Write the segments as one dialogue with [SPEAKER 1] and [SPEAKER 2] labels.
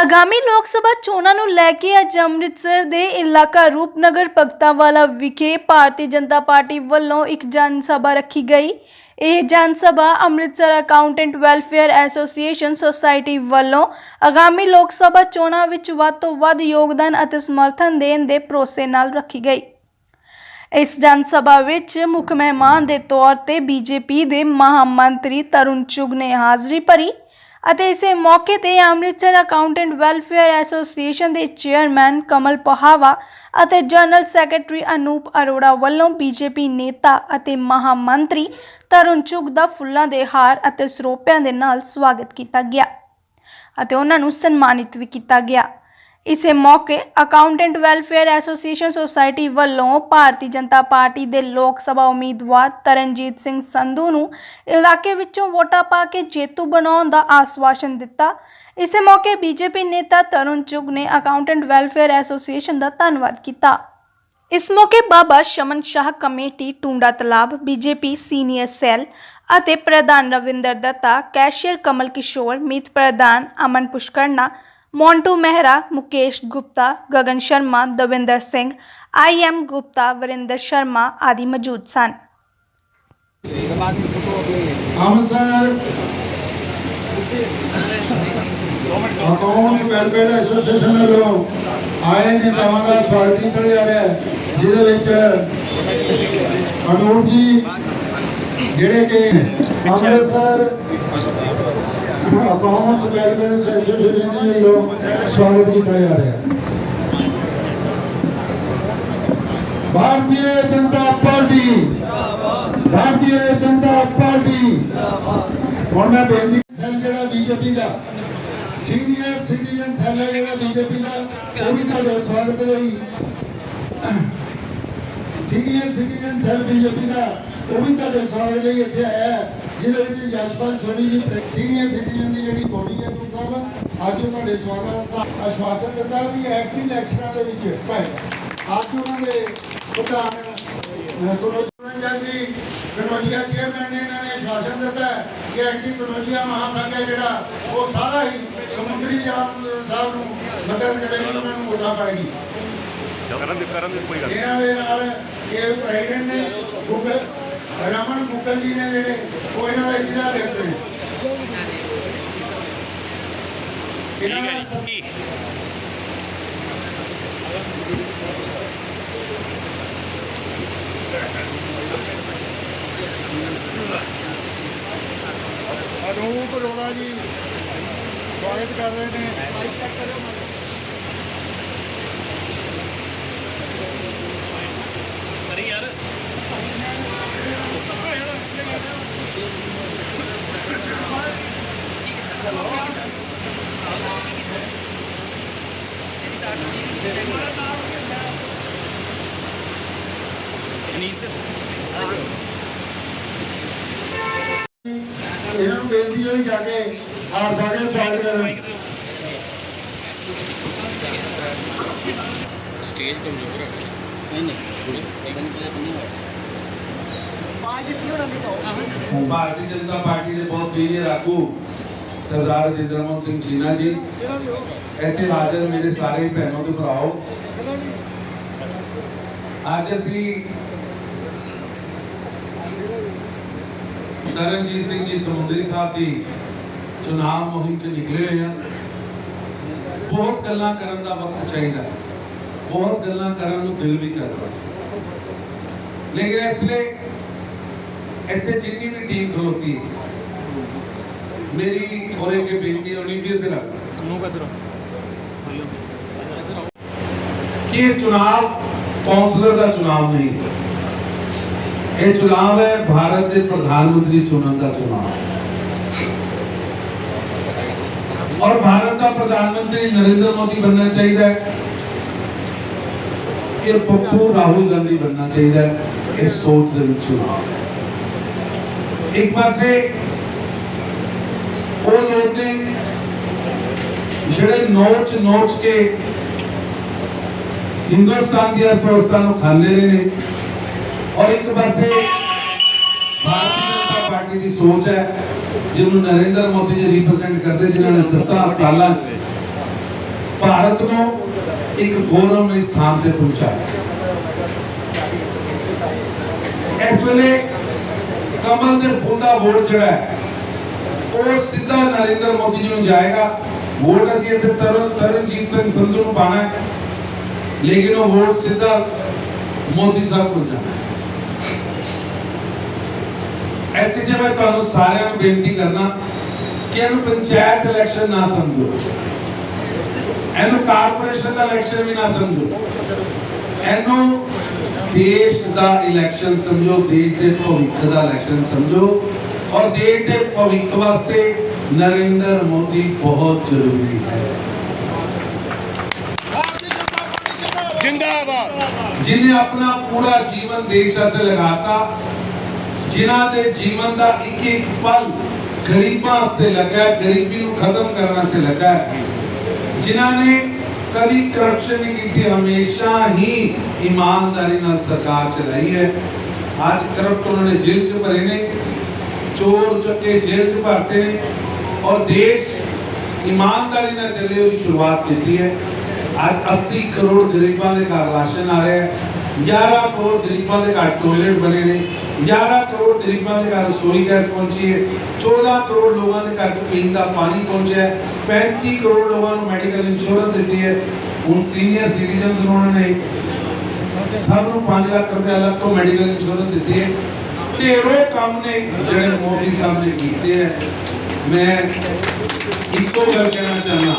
[SPEAKER 1] ਆਗਾਮੀ ਲੋਕ ਸਭਾ ਚੋਣਾਂ ਨੂੰ ਲੈ ਕੇ ਅੱਜ ਅੰਮ੍ਰਿਤਸਰ ਦੇ ਇਲਾਕਾ ਰੂਪਨਗਰ ਭਗਤਾਂਵਾਲਾ ਵਿਖੇ ਭਾਰਤੀ ਜਨਤਾ ਪਾਰਟੀ ਵੱਲੋਂ ਇੱਕ ਜਨ ਸਭਾ ਰੱਖੀ ਗਈ। ਇਹ ਜਨ ਸਭਾ Amritsar accountant welfare association society ਵੱਲੋਂ ਆਗਾਮੀ ਲੋਕ ਸਭਾ ਚੋਣਾਂ ਵਿੱਚ ਵੱਧ ਤੋਂ ਵੱਧ ਯੋਗਦਾਨ ਅਤੇ ਸਮਰਥਨ ਦੇਣ ਦੇ ਭਰੋਸੇ ਨਾਲ ਰੱਖੀ ਗਈ। ਇਸ ਜਨ ਸਭਾ ਵਿੱਚ ਮੁੱਖ ਮਹਿਮਾਨ ਦੇ ਤੌਰ ਤੇ ਬੀਜੇਪੀ ਦੇ ਮਹਾਮੰਤਰੀ ਤਰੁਣ ਚੁਗ ਨੇ ਹਾਜ਼ਰੀ ਭਰੀ। ਅਤੇ ਇਸੇ ਮੌਕੇ ਤੇ ਅੰਮ੍ਰਿਤਸਰ ਅਕਾਊਂਟੈਂਟ ਵੈਲਫੇਅਰ ਐਸੋਸੀਏਸ਼ਨ ਦੇ ਚੇਅਰਮੈਨ ਕਮਲ ਪਹਾਵਾ ਅਤੇ ਜਨਰਲ ਸੈਕਟਰੀ ਅਨੂਪ ਅਰੋੜਾ ਵੱਲੋਂ ਬੀਜੇਪੀ ਨੇਤਾ ਅਤੇ ਮਹਾਮੰਤਰੀ ਤਰੁਣ ਚੁਗ ਦਾ ਫੁੱਲਾਂ ਦੇ ਹਾਰ ਅਤੇ ਸਰੋਪਿਆਂ ਦੇ ਨਾਲ ਸਵਾਗਤ ਕੀਤਾ ਗਿਆ ਅਤੇ ਉਹਨਾਂ ਨੂੰ ਸਨਮਾਨਿਤ ਵੀ ਕੀਤਾ ਗਿਆ। ਇਸੇ ਮੌਕੇ ਅਕਾਊਂਟੈਂਟ ਵੈਲਫੇਅਰ ਐਸੋਸੀਏਸ਼ਨ ਸੁਸਾਇਟੀ ਵੱਲੋਂ ਭਾਰਤੀ ਜਨਤਾ ਪਾਰਟੀ ਦੇ ਲੋਕ ਸਭਾ ਉਮੀਦਵਾਰ ਤਰਨਜੀਤ ਸਿੰਘ ਸੰਧੂ ਨੂੰ ਇਲਾਕੇ ਵਿੱਚੋਂ ਵੋਟਾਂ ਪਾ ਕੇ ਜੇਤੂ ਬਣਾਉਣ ਦਾ ਆਸਵਾਸ਼ਨ ਦਿੱਤਾ। ਇਸੇ ਮੌਕੇ ਬੀਜੇਪੀ ਨੇਤਾ ਤਰੁਣ ਚੁਗ ਨੇ ਅਕਾਊਂਟੈਂਟ ਵੈਲਫੇਅਰ ਐਸੋਸੀਏਸ਼ਨ ਦਾ ਧੰਨਵਾਦ ਕੀਤਾ। ਇਸ ਮੌਕੇ ਬਾਬਾ ਸ਼ਮਨ ਸ਼ਾਹ ਕਮੇਟੀ, ਟੁੰਡਾ ਤਲਾਬ, ਬੀਜੇਪੀ ਸੀਨੀਅਰ ਸੈੱਲ ਅਤੇ ਪ੍ਰਧਾਨ ਰਵਿੰਦਰ ਦੱਤਾ, ਕੈਸ਼ੀਅਰ ਕਮਲ ਕਿਸ਼ੋਰ, ਮੀਤ ਪ੍ਰਧਾਨ ਅਮਨ ਪੁਸ਼ਕਰਨਾ ਮੌਂਟੂ ਮਹਿਰਾ ਮੁਕੇਸ਼ ਗੁਪਤਾ ਗਗਨ ਸ਼ਰਮਾ ਦਵਿੰਦਰ ਸਿੰਘ ਆਈ ਐਮ ਗੁਪਤਾ ਵਰਿੰਦਰ ਸ਼ਰਮਾ ਆਦਿ ਮੌਜੂਦ ਸਨ
[SPEAKER 2] ਅੰਮ੍ਰਿਤਸਰ ਅਕਾਊਂਟਸ ਵੈਲਫੇਅਰ ਐਸੋਸੀਏਸ਼ਨ ਵੱਲੋਂ ਆਏ ਨੇਤਾਵਾਂ ਦਾ ਸਵਾਗਤ ਕੀਤਾ ਜਾ ਰਿਹਾ ਹੈ ਜਿਹਦੇ ਵਿੱਚ ਅਨੂਪ ਜੀ ਜਿਹੜੇ ਕਿ ਅੰਮ੍ਰਿਤਸਰ ਅਕਾਊਂਟਸ ਵੈਲਫੇਅਰ ਐਸੋਸੀਏਸ਼ਨ ਵੱਲੋਂ ਸਵਾਗਤ ਕੀਤਾ ਜਾ ਰਿਹਾ ਹੈ ਭਾਰਤੀ ਜਨਤਾ ਪਾਰਟੀ ਭਾਰਤੀ ਜਨਤਾ ਪਾਰਟੀ ਹੁਣ ਮੈਂ ਬੇਨਤੀ ਸੈੱਲ ਜਿਹੜਾ ਬੀਜੇਪੀ ਦਾ ਸੀਨੀਅਰ ਸਿਟੀਜ਼ਨ ਸੈੱਲ ਹੈ ਜਿਹੜਾ ਬੀਜੇਪੀ ਦਾ ਉਹ ਵੀ ਤੁਹਾਡੇ ਸਵਾਗਤ ਲਈ ਸੀਨੀਅਰ ਸਿਟੀਜ਼ਨ ਸੈੱਲ ਬੀਜੇਪੀ ਦਾ, ਉਹ ਵੀ ਤੁਹਾਡੇ ਸਵਾਗਤ ਲਈ ਇੱਥੇ ਆਇਆ ਜਿਹਦੇ ਵਿੱਚ ਯਸ਼ਪਾਲ ਸੋਨੀ ਜੀ ਸੀਨੀਅਰ ਸਿਟੀਜ਼ਨ ਦੀ ਜਿਹੜੀ ਬੋਡੀ ਹੈ ਤੁਮ ਸਾਹਿਬ, ਅੱਜ ਉਹ ਤੁਹਾਡੇ ਸਵਾਗਤ ਦਾ ਆਸ਼ਵਾਸਨ ਦਿੱਤਾ ਵੀ ਐਕਟਿਵ ਇਲੈਕਸ਼ਨਾਂ ਦੇ ਵਿੱਚ ਹੈ ਅੱਜ ਉਹਨਾਂ ਦੇ ਪ੍ਰਧਾਨ ਕਨੋਜੀਆ ਜੀ ਕਨੋਜੀਆ ਚੇਅਰਮੈਨ ਨੇ ਇਹਨਾਂ ਨੇ ਆਸ਼ਵਾਸਨ ਦਿੱਤਾ ਕਿ ਐਂਟੀ ਕਨੋਜੀਆ ਮਹਾਸੰਘ ਹੈ ਜਿਹੜਾ, ਉਹ ਸਾਰਾ ਹੀ ਸਮੁੰਦਰੀ ਜਾਮ ਸਾਹਿਬ ਨੂੰ ਮਦਦ ਕਰੇਗੀ, ਉਹਨਾਂ ਨੂੰ ਵੋਟਾਂ ਪਾਏਗੀ।
[SPEAKER 3] ਕਰਨ ਦੇ ਕਰਨ ਦੇ ਕੋਈ ਗੱਲ ਨਹੀਂ।
[SPEAKER 2] ਇਹਨਾਂ ਦੇ ਨਾਲ ਇਹ ਪ੍ਰੈਜ਼ੀਡੈਂਟ ਨੇ ਮੁਗਲ ਰਮਨ ਮੁਗਲ ਜੀ ਨੇ ਜਿਹੜੇ ਉਹ ਇਹਨਾਂ ਦਾ ਜ਼ਿਲ੍ਹਾ ਅਧਿਕਸ਼ ਨੇ। ਇਹਨਾਂ ਦਾ ਸ-
[SPEAKER 3] ਕੀ
[SPEAKER 2] ਅਨੂਪ ਅਰੋੜਾ ਜੀ ਸਵਾਗਤ ਕਰ ਰਹੇ ਨੇ। ਹੈ ਵੀ ਜਾ ਕੇ ਹਾਰ ਪਾ ਕੇ ਸਵਾਗਤ ਕਰਨ
[SPEAKER 4] ਸਟੇਜ ਕਮਜ਼ੋਰ ਹੈ। ਨਹੀਂ ਨਹੀਂ ਥੋੜੀ ਪਲੇਅਰ ਨਹੀਂ ਹੈ
[SPEAKER 5] ਭਾਰਤੀ ਜਨਤਾ ਪਾਰਟੀ ਦੇ ਬਹੁਤ ਸੀਨੀਅਰ ਆਗੂ ਸਰਦਾਰ ਰਜਿੰਦਰ ਮੋਹਨ ਸਿੰਘ ਚੀਨਾ ਜੀ। ਇੱਥੇ ਹਾਜ਼ਰ ਮੇਰੇ ਸਾਰੇ ਭੈਣੋਂ ਤੇ ਭਰਾਓ। ਅੱਜ ਅਸੀਂ ਤਰਨਜੀਤ ਸਿੰਘ ਜੀ ਸਮੁੰਦਰੀ ਸਾਹਿਬ ਦੀ ਚੁਣਾਵ ਮੁਹਿੰਮ 'ਚ ਨਿਕਲੇ ਹੋਏ ਹਾਂ ਬਹੁਤ ਗੱਲਾਂ ਕਰਨ ਦਾ ਵਕਤ ਚਾਹੀਦਾ। ਬਹੁਤ ਗੱਲਾਂ ਕਰਨ ਨੂੰ ਦਿਲ ਵੀ ਕਰਦਾ। ਲੇਕਿਨ ਇਸ ਲਈ ਇੱਥੇ ਜਿੰਨੀ ਵੀ ਟੀਮ ਖਲੋਤੀ ਮੇਰੀ ਹੋਰੇ ਕੇ ਬੇਨਤੀ ਹੋਣੀ ਵੀ ਇਧਰ
[SPEAKER 3] ਨੂੰ ਕਦਰ
[SPEAKER 5] ਕਿ ਇਹ ਚੁਣਾਵ ਕੌਂਸਲਰ ਦਾ ਚੁਣਾਵ ਨਹੀਂ ਹੈ। ਇਹ ਚੁਣਾਵ ਹੈ, ਭਾਰਤ ਦੇ ਪ੍ਰਧਾਨ ਮੰਤਰੀ ਚੁਣਨ ਦਾ ਚੁਣਾਵ। ਔਰ ਭਾਰਤ ਦਾ ਪ੍ਰਧਾਨ ਮੰਤਰੀ ਨਰਿੰਦਰ ਮੋਦੀ ਬਣਨਾ ਚਾਹੀਦਾ ਹੈ। ਕਿ ਪੱਪੂ ਰਾਹੁਲ ਗਾਂਧੀ ਬਣਨਾ ਚਾਹੀਦਾ ਹੈ। ਇਹ ਸੋਚ ਦੇ ਵਿੱਚ ਚੁਣਾਵ ਇੱਕ ਪਾਸੇ ਉਹ ਲੋਕ ਨੇ ਜਿਹੜੇ ਨੋਚ ਨੋਚ ਕੇ ਹਿੰਦੁਸਤਾਨ ਦੀ ਅਰਥਵਿਵਸਥਾ ਨੂੰ ਖਾਂਦੇ ਰਹੇ ਨੇ। ਔਰ ਇੱਕ ਪਾਸੇ ਭਾਰਤੀ ਜਨਤਾ ਪਾਰਟੀ ਦੀ ਸੋਚ ਹੈ, ਜਿਹਨੂੰ ਨਰਿੰਦਰ ਮੋਦੀ ਜੀ ਰਿਪਰੈਜ਼ੈਂਟ ਕਰਦੇ ਜਿਨ੍ਹਾਂ ਨੇ 10 ਸਾਲਾਂ 'ਚ ਭਾਰਤ ਨੂੰ ਇੱਕ ਗੌਰਵਮਈ ਸਥਾਨ ਤੇ ਪਹੁੰਚਾਇਆ। ਇਸ ਵੇਲੇ ਕਮਲ ਦੇ ਫੁੱਲ ਦਾ ਵੋਟ ਜਿਹੜਾ ਹੈ, ਉਹ ਸਿੱਧਾ ਨਰਿੰਦਰ ਮੋਦੀ ਜੀ ਨੂੰ ਜਾਏਗਾ। ਵੋਟ ਅਸੀਂ ਇੱਥੇ ਤਰਨ, ਤਰਨਜੀਤ ਸਿੰਘ ਸੰਧੂ ਨੂੰ ਪਾਣਾ ਹੈ, ਲੇਕਿਨ ਉਹ ਵੋਟ ਸਿੱਧਾ ਮੋਦੀ ਸਾਹਿਬ ਕੋਲ ਜਾਣਾ ਹੈ। ਇੱਥੇ ਜੇ ਮੈਂ ਤੁਹਾਨੂੰ ਸਾਰਿਆਂ ਨੂੰ ਬੇਨਤੀ ਕਰਨਾ ਕਿ ਇਹਨੂੰ ਪੰਚਾਇਤ ਇਲੈਕਸ਼ਨ ਨਾ ਸਮਝੋ। ਇਹਨੂੰ ਕਾਰਪੋਰੇਸ਼ਨ ਦਾ ਇਲੈਕਸ਼ਨ ਵੀ ਨਾ ਸਮਝੋ। ਇਹਨੂੰ ਦੇਸ਼ ਦਾ ਇਲੈਕਸ਼ਨ ਸਮਝੋ ਦੇਸ਼ ਦੇ ਭਵਿੱਖ ਦਾ ਇਲੈਕਸ਼ਨ ਸਮਝੋ ਔਰ ਦੇਸ਼ ਦੇ ਭਵਿੱਖ ਵਾਸਤੇ ਨਰਿੰਦਰ ਮੋਦੀ ਬਹੁਤ ਜ਼ਰੂਰੀ ਹੈ।
[SPEAKER 3] ਜਿੰਦਾਬਾਦ।
[SPEAKER 5] ਜਿਨੇ ਆਪਣਾ ਪੂਰਾ ਜੀਵਨ ਦੇਸ਼ ਵਾਸਤੇ ਲਗਾਤਾ ਜਿਨ੍ਹਾਂ ਦੇ ਜੀਵਨ ਦਾ ਇੱਕ ਇੱਕ ਪਲ ਗਰੀਬਾਂ ਵਾਸਤੇ ਲੱਗਾ ਗਰੀਬੀ ਨੂੰ ਖਤਮ ਕਰਨ ਵਾਸਤੇ ਲੱਗਾ ਜਿਨ੍ਹਾਂ ਨੇ ਕਦੀ ਕਰਪਸ਼ਨ ਨਹੀਂ ਕੀਤੀ, ਹਮੇਸ਼ਾ ਹੀ ਇਮਾਨਦਾਰੀ ਨਾਲ ਸਰਕਾਰ ਚਲਾਈ ਹੈ। ਅੱਜ ਕਰਪਟ ਉਹਨਾਂ ਨੇ ਜੇਲ੍ਹ 'ਚ ਭਰੇ ਨੇ, ਚੋਰ ਚੱਕੇ ਜੇਲ੍ਹ 'ਚ ਭਰਤੇ ਨੇ ਔਰ ਦੇਸ਼ ਇਮਾਨਦਾਰੀ ਨਾਲ ਚੱਲੇ ਉਹਦੀ ਸ਼ੁਰੂਆਤ ਕੀਤੀ ਹੈ। ਅੱਜ 80 ਕਰੋੜ ਗਰੀਬਾਂ ਦੇ ਘਰ ਰਾਸ਼ਨ ਆ ਰਿਹਾ ਹੈ। 11 ਕਰੋੜ ਗਰੀਬਾਂ ਦੇ ਘਰ ਟਾਇਲਟ ਬਣੇ ਨੇ 11 ਕਰੋੜ ਗਰੀਬਾਂ ਦੇ ਘਰ ਰਸੋਈ ਗੈਸ ਪਹੁੰਚੀ ਹੈ 14 ਕਰੋੜ ਲੋਕਾਂ ਦੇ ਘਰ ਪੀਣ ਦਾ ਪਾਣੀ ਪਹੁੰਚਿਆ ਹੈ 35 ਕਰੋੜ ਲੋਕਾਂ ਨੂੰ ਮੈਡੀਕਲ ਇੰਸ਼ੋਰੈਂਸ ਦਿੱਤੀ ਹੈ। ਹੁਣ ਸੀਨੀਅਰ ਸਿਟੀਜ਼ਨਸ ਨੂੰ ਉਹਨਾਂ ਨੇ ਸਭ ਨੂੰ 5 ਲੱਖ ਰੁਪਏ ਅਲੱਗ ਤੋਂ ਮੈਡੀਕਲ ਇੰਸ਼ੋਰੈਂਸ ਦਿੱਤੀ ਹੈ। ਢੇਰੋਂ ਕੰਮ ਨੇ ਜਿਹੜੇ ਮੋਦੀ ਸਾਹਿਬ ਨੇ ਕੀਤੇ ਹੈ। ਮੈਂ ਇੱਕੋ ਗੱਲ ਕਹਿਣਾ ਚਾਹੁੰਦਾ,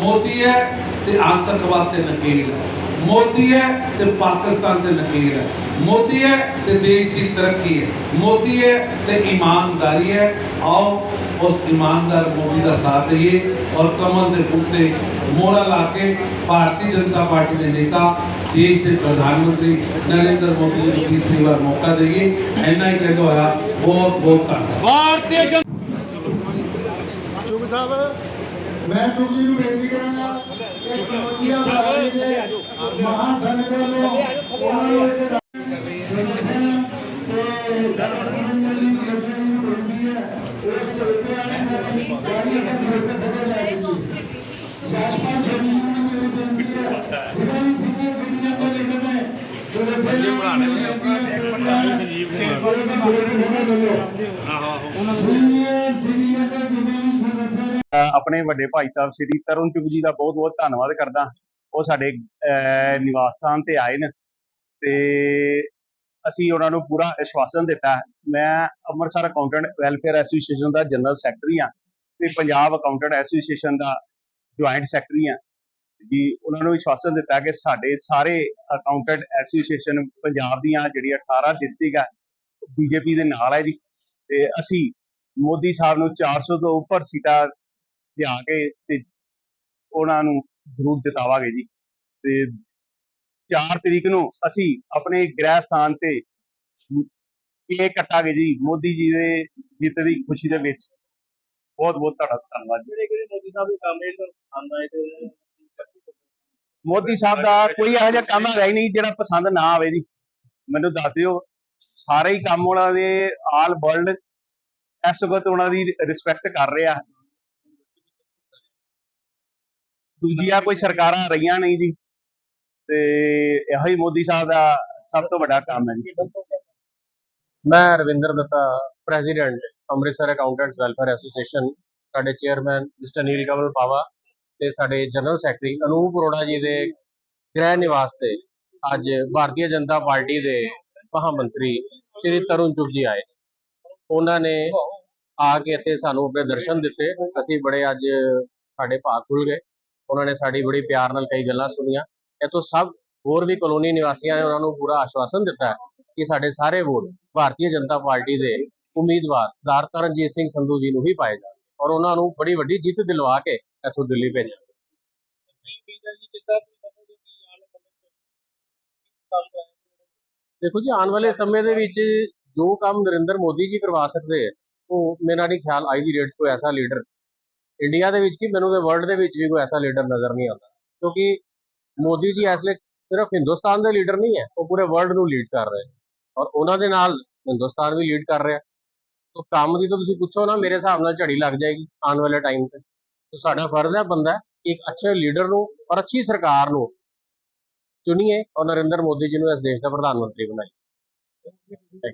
[SPEAKER 5] ਮੋਦੀ ਹੈ ਤੇ ਆਤੰਕਵਾਦ ਤੇ ਨਕੀਲ ਹੈ ਮੋਦੀ ਹੈ ਤੇ ਪਾਕਿਸਤਾਨ ਤੇ ਨਕੀਲ ਹੈ। ਮੋਦੀ ਹੈ ਤੇ ਦੇਸ਼ ਦੀ ਤਰੱਕੀ ਹੈ। ਮੋਦੀ ਹੈ ਤੇ ਇਮਾਨਦਾਰੀ ਹੈ। ਆਓ ਉਸ ਇਮਾਨਦਾਰ ਮੋਦੀ ਦਾ ਸਾਥ ਦਈਏ ਔਰ ਕਮਲ ਦੇ ਫੁੱਲ ਤੇ ਮੋਹਰਾ ਲਾ ਕੇ ਭਾਰਤੀ ਜਨਤਾ ਪਾਰਟੀ ਦੇ ਨੇਤਾ ਦੇਸ਼ ਦੇ ਪ੍ਰਧਾਨ ਮੰਤਰੀ ਨਰਿੰਦਰ ਮੋਦੀ ਨੂੰ ਤੀਸਰੀ ਵਾਰ ਮੌਕਾ ਦਈਏ। ਇੰਨਾ ਹੀ ਕਹਿੰਦਾ ਹੋਇਆ ਬਹੁਤ ਬਹੁਤ ਧੰਨਵਾਦ।
[SPEAKER 3] ਭਾਰਤੀ ਜਨਤਾ
[SPEAKER 2] ਸਾਹਿਬ ਮੈਂ ਜੀ ਨੂੰ ਬੇਨਤੀ ਕਰਾਂਗਾ ਕਿ ਕਮੋਟੀਆਂ ਬਰਾਦਰੀ ਦੇ ਮਹਾਨ ਸੰਗਤ ਵੱਲੋਂ ਉਹਨਾਂ ਨੂੰ ਇੱਕ ਸਦੱਸਿਆ ਤੇ ਜਨਰਲ ਦੀ ਕਮੇਟੀ ਨੂੰ ਬੇਨਤੀ ਹੈ ਉਸ ਕਮੇਟੀ ਨੇ ਗਾੜੀ ਦਾ ਗਰੁੱਪ ਫੋਟੋ ਲੈ ਲਈ ਸ਼ਾਸਪਾਲ ਛੋਟੀ ਨੂੰ ਮੇਰੀ ਬੇਨਤੀ ਹੈ ਜਿਹੜਾ ਵੀ ਸੀਨੀਅਰ ਸਿਟੀਜ਼ਨ ਤੋਂ ਨੇ ਸਦੱਸਿਆ ਬੱਚੇ ਪੜਾਣੇ ਨੇ ਸੰਜੀਵ ਕੁਮਾਰ ਸੀਨੀਅਰ ਸੀਨੀਅਰ ਦੇ ਜਿੰਨੇ ਵੀ ਸਦੱਸਿਆ ਨੇ
[SPEAKER 6] ਅ, ਆਪਣੇ ਵੱਡੇ ਭਾਈ ਸਾਹਿਬ ਸ੍ਰੀ ਤਰੁਣ ਚੁਗ ਜੀ ਦਾ ਬਹੁਤ ਬਹੁਤ ਧੰਨਵਾਦ ਕਰਦਾ ਉਹ ਸਾਡੇ ਨਿਵਾਸ ਸਥਾਨ ਤੇ ਆਏ ਨੇ। ਤੇ ਅਸੀਂ ਉਹਨਾਂ ਨੂੰ ਪੂਰਾ ਅਸ਼ਵਾਸਨ ਦਿੱਤਾ ਮੈਂ ਅੰਮ੍ਰਿਤਸਰ ਅਕਾਊਂਟੈਂਟ ਵੈਲਫੇਅਰ ਐਸੋਸੀਏਸ਼ਨ ਦਾ ਜਨਰਲ ਸੈਕਟਰੀ ਹਾਂ ਤੇ ਪੰਜਾਬ ਅਕਾਊਂਟੈਂਟ ਐਸੋਸੀਏਸ਼ਨ ਦਾ ਜੁਆਇੰਟ ਸੈਕਟਰੀ ਹਾਂ। ਜੀ, ਉਹਨਾਂ ਨੂੰ ਵਿਸ਼ਵਾਸਨ ਦਿੱਤਾ ਕਿ ਸਾਡੇ ਸਾਰੇ ਅਕਾਊਂਟੈਂਟ ਐਸੋਸੀਏਸ਼ਨ ਪੰਜਾਬ ਦੀਆਂ ਜਿਹੜੀਆਂ 18 ਡਿਸਟ੍ਰਿਕਟ ਹੈ ਬੀਜੇਪੀ ਦੇ ਨਾਲ ਹੈ ਜੀ। ਤੇ ਅਸੀਂ ਮੋਦੀ ਸਾਹਿਬ ਨੂੰ 400 ਤੋਂ ਉੱਪਰ ਸੀਟਾਂ ਲਿਆ ਕੇ ਤੇ ਉਹਨਾਂ ਨੂੰ ਜ਼ਰੂਰ ਜਿਤਾਵਾਂਗੇ ਜੀ। ਤੇ 4 ਤਰੀਕ ਨੂੰ ਅਸੀਂ ਆਪਣੇ ਗ੍ਰਹਿ ਸਥਾਨ ਤੇ ਕੇਕ ਕੱਟਾਂਗੇ ਜੀ ਮੋਦੀ ਜੀ ਦੇ ਜਿੱਤ ਦੀ ਖੁਸ਼ੀ ਦੇ ਵਿੱਚ। ਬਹੁਤ ਬਹੁਤ ਤੁਹਾਡਾ ਧੰਨਵਾਦ ਜੀ।
[SPEAKER 3] ਮੋਦੀ ਸਾਹਿਬ ਦੇ ਕੰਮ ਇਹ ਤੇ
[SPEAKER 6] ਮੋਦੀ ਸਾਹਿਬ ਦਾ ਕੋਈ ਇਹੋ ਜਿਹਾ ਕੰਮ ਹੈ ਹੀ ਨਹੀਂ ਜਿਹੜਾ ਪਸੰਦ ਨਾ ਆਵੇ ਜੀ। ਮੈਨੂੰ ਦੱਸ ਦਿਓ ਸਾਰੇ ਹੀ ਕੰਮ ਉਹਨਾਂ ਦੇ ਆਲ ਵਰਲਡ ਇਸ ਵਕਤ ਉਹਨਾਂ ਦੀ ਰਿਸਪੈਕਟ ਕਰ ਰਿਹਾ। ਦੂਜੀਆਂ ਕੋਈ ਸਰਕਾਰਾਂ ਰਹੀਆਂ ਨਹੀਂ ਜੀ। ਤੇ ਇਹੋ ਹੀ ਮੋਦੀ ਸਾਹਿਬ ਦਾ ਸਭ ਤੋਂ ਵੱਡਾ ਕੰਮ ਹੈ ਜੀ।
[SPEAKER 7] ਮੈਂ Ravinder Datta president Amritsar accountants welfare association ਸਾਡੇ ਚੇਅਰਮੈਨ ਮਿਸਟਰ ਨੀਲ ਕਮਲ ਪਾਵਾ ਤੇ ਸਾਡੇ ਜਨਰਲ ਸੈਕਟਰੀ ਅਨੂਪ ਅਰੋੜਾ ਜੀ ਦੇ ਗ੍ਰਹਿ ਨਿਵਾਸ ਤੇ ਅੱਜ ਭਾਰਤੀ ਜਨਤਾ ਪਾਰਟੀ ਦੇ ਮਹਾਮੰਤਰੀ ਸ਼੍ਰੀ ਤਰੁਣ ਚੁਗ ਜੀ ਆਏ। ਉਹਨਾਂ ਨੇ ਆ ਕੇ ਇੱਥੇ ਸਾਨੂੰ ਆਪਣੇ ਦਰਸ਼ਨ ਦਿੱਤੇ। ਅਸੀਂ ਬੜੇ ਅੱਜ ਸਾਡੇ ਭਾਗ ਖੁੱਲ ਗਏ। ਉਹਨਾਂ ਨੇ ਸਾਡੀ ਬੜੀ ਪਿਆਰ ਨਾਲ ਕਈ ਗੱਲਾਂ ਸੁਣੀਆਂ। ਇੱਥੋਂ ਸਭ ਹੋਰ ਵੀ ਕਲੋਨੀ ਨਿਵਾਸੀਆਂ ਨੇ ਉਹਨਾਂ ਨੂੰ ਪੂਰਾ ਆਸ਼ਵਾਸਨ ਦਿੱਤਾ ਕਿ ਸਾਡੇ ਸਾਰੇ ਵੋਟ ਭਾਰਤੀ ਜਨਤਾ ਪਾਰਟੀ ਦੇ ਉਮੀਦਵਾਰ ਸਰਦਾਰ ਤਰਨਜੀਤ ਸਿੰਘ ਸੰਧੂ ਜੀ ਨੂੰ ਹੀ ਪਾਏ ਜਾਣ ਔਰ ਉਹਨਾਂ ਨੂੰ ਬੜੀ ਵੱਡੀ ਜਿੱਤ ਦਿਲਵਾ ਕੇ ਇੱਥੋਂ ਦਿੱਲੀ ਭੇਜਿਆ। ਦੇਖੋ ਜੀ, ਆਉਣ ਵਾਲੇ ਸਮੇਂ ਦੇ ਵਿੱਚ ਜੋ ਕੰਮ ਨਰਿੰਦਰ ਮੋਦੀ ਜੀ ਕਰਵਾ ਸਕਦੇ ਉਹ ਮੇਰਾ ਨਹੀਂ ਖਿਆਲ ਅੱਜ ਦੀ ਡੇਟ 'ਚ ਐਸਾ ਲੀਡਰ ਇੰਡੀਆ ਦੇ ਵਿੱਚ ਕੀ, ਮੈਨੂੰ ਤੇ ਵਰਲਡ ਦੇ ਵਿੱਚ ਵੀ ਕੋਈ ਐਸਾ ਲੀਡਰ ਨਜ਼ਰ ਨਹੀਂ ਆਉਂਦਾ। ਕਿਉਂਕਿ ਮੋਦੀ ਜੀ ਇਸ ਲਈ ਸਿਰਫ ਹਿੰਦੁਸਤਾਨ ਦੇ ਲੀਡਰ ਨਹੀਂ ਹੈ, ਉਹ ਪੂਰੇ ਵਰਲਡ ਨੂੰ ਲੀਡ ਕਰ ਰਹੇ ਨੇ। ਔਰ ਉਹਨਾਂ ਦੇ ਨਾਲ ਹਿੰਦੁਸਤਾਨ ਵੀ ਲੀਡ ਕਰ ਰਿਹਾ। ਸੋ ਕੰਮ ਦੀ ਤਾਂ ਤੁਸੀਂ ਪੁੱਛੋ ਨਾ, ਮੇਰੇ ਹਿਸਾਬ ਨਾਲ ਝੜੀ ਲੱਗ ਜਾਏਗੀ ਆਉਣ ਵਾਲੇ ਟਾਈਮ ਤੇ। ਸੋ ਸਾਡਾ ਫਰਜ਼ ਹੈ ਬੰਦਾ ਇੱਕ ਅੱਛੇ ਲੀਡਰ ਨੂੰ ਔਰ ਅੱਛੀ ਸਰਕਾਰ ਨੂੰ ਚੁਣੀਏ। ਔਰ ਨਰਿੰਦਰ ਮੋਦੀ ਜੀ ਨੂੰ ਇਸ ਦੇਸ਼ ਦਾ ਪ੍ਰਧਾਨ ਮੰਤਰੀ ਬਣਾਈਏ।